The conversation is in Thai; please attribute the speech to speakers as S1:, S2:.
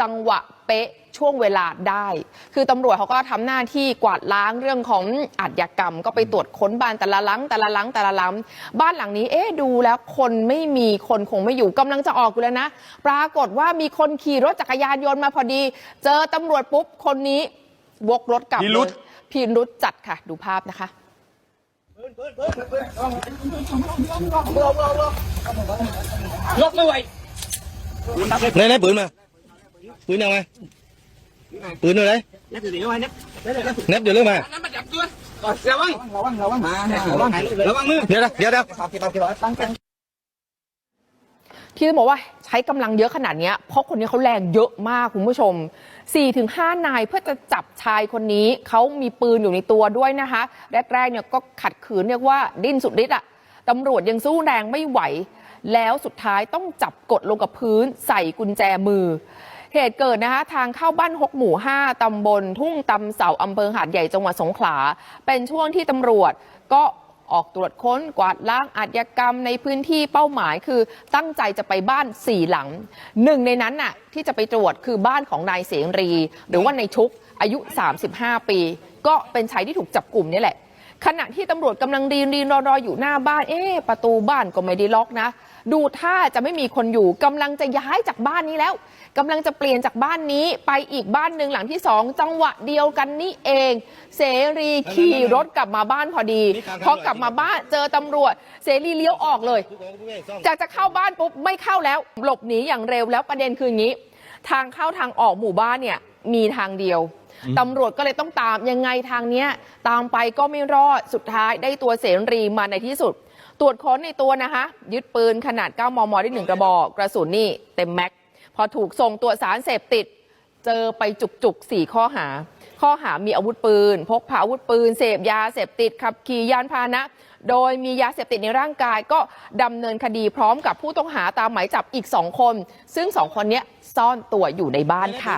S1: จังหวะเป๊ะช่วงเวลาได้ คือตำรวจเขาก็ทำหน้าที่กวาดล้างเรื่องของอาชญากรรม ก็ไปตรวจค้นบ้านแต่ละหลัง แต่ละหลังแต่ละหลัง บ้านหลังนี้ เอ๊ะดูแล้วคนไม่มีคนคงไม่อยู่กำลังจะออกอยู่แล้วนะ ปรากฏว่ามีคนขี่รถจักรยานยนต์มาพอดี เจอตำรวจปุ๊บคนนี้วกรถกลับ
S2: พิ
S1: เล
S2: รุ
S1: ย
S2: ธ
S1: พิรุธจัดค่ะ ดูภาพนะคะ
S2: ยกไม่ ไหว
S3: ไหนไหนปืนมาปืนยังไงปืนอะไร
S2: นักเดี๋ยวไว้นัก
S3: เน็บเดี๋ยวเรื่องมา
S2: นั้นมาจับตัวระวังระวังระวังระวังระวังมือ
S3: เดี๋ยวนะเดี๋ยวเดี๋ยว
S1: ที่ต้องบอกว่าใช้กำลังเยอะขนาดเนี้ยเพราะคนนี้เขาแรงเยอะมากคุณผู้ชม 4-5 นายเพื่อจะจับชายคนนี้เขามีปืนอยู่ในตัวด้วยนะคะ แรกๆเนี่ยก็ขัดขืนเรียกว่าดิ้นสุดฤทธิ์อะตำรวจยังสู้แรงไม่ไหว แล้วสุดท้ายต้องจับกดลงกับพื้นใส่กุญแจมือ เหตุเกิดนะคะทางเข้าบ้านฮกหมู่ 5 ตำบลทุ่งตำเสาอำเภอหาดใหญ่จังหวัดสงขลา เป็นช่วงที่ตำรวจก็ออกตรวจค้นกวาดล้างอาชญากรรมในพื้นที่เป้าหมายคือตั้งใจจะไปบ้านสี่หลังหนึ่งในนั้นน่ะที่จะไปตรวจคือบ้านของนายเสรี หรือว่านายชุกอายุ 35 ปี ก็เป็นชายที่ถูกจับกลุ่มนี่แหละ ขณะที่ตำรวจกำลังรีนรีนรอรออยู่หน้าบ้าน เอ๊ะประตูบ้านก็ไม่ได้ล็อกนะ ดูท่าจะไม่มีคนอยู่กำลังจะย้ายจากบ้านนี้แล้วกำลังจะเปลี่ยนจากบ้านนี้ไปอีกบ้านหนึ่งหลังที่สองจังหวะเดียวกันนี่เอง เสรีขี่รถกลับมาบ้านพอดีพอกลับมาบ้านเจอตำรวจ เสรีเลี้ยวออกเลยจากจะเข้าบ้านปุ๊บไม่เข้าแล้ว หลบหนีอย่างเร็วแล้วประเด็นคืออย่างนี้ ทางเข้าทางออกหมู่บ้านเนี่ย มีทางเดียวตำรวจก็เลยต้องตามยังไงทางเนี้ย ตามไปก็ไม่รอดสุดท้ายได้ตัวเสรีมาในที่สุด ตรวจค้นในตัวนะคะ ยึดปืนขนาด 9 มม ได้หนึ่งกระบอก กระสุนนี่เต็มแม็กซ์พอถูกส่งตรวจสารเสพติด เจอไปจุกๆสี่ข้อหา ข้อหามีอาวุธปืน พกพาอาวุธปืน เสพยาเสพติดขับขี่ยานพาหนะ โดยมียาเสพติดในร่างกายก็ดำเนินคดีพร้อมกับผู้ต้องหาตามหมายจับอีกสองคน ซึ่งสองคนเนี้ยซ่อนตัวอยู่ในบ้านค่ะ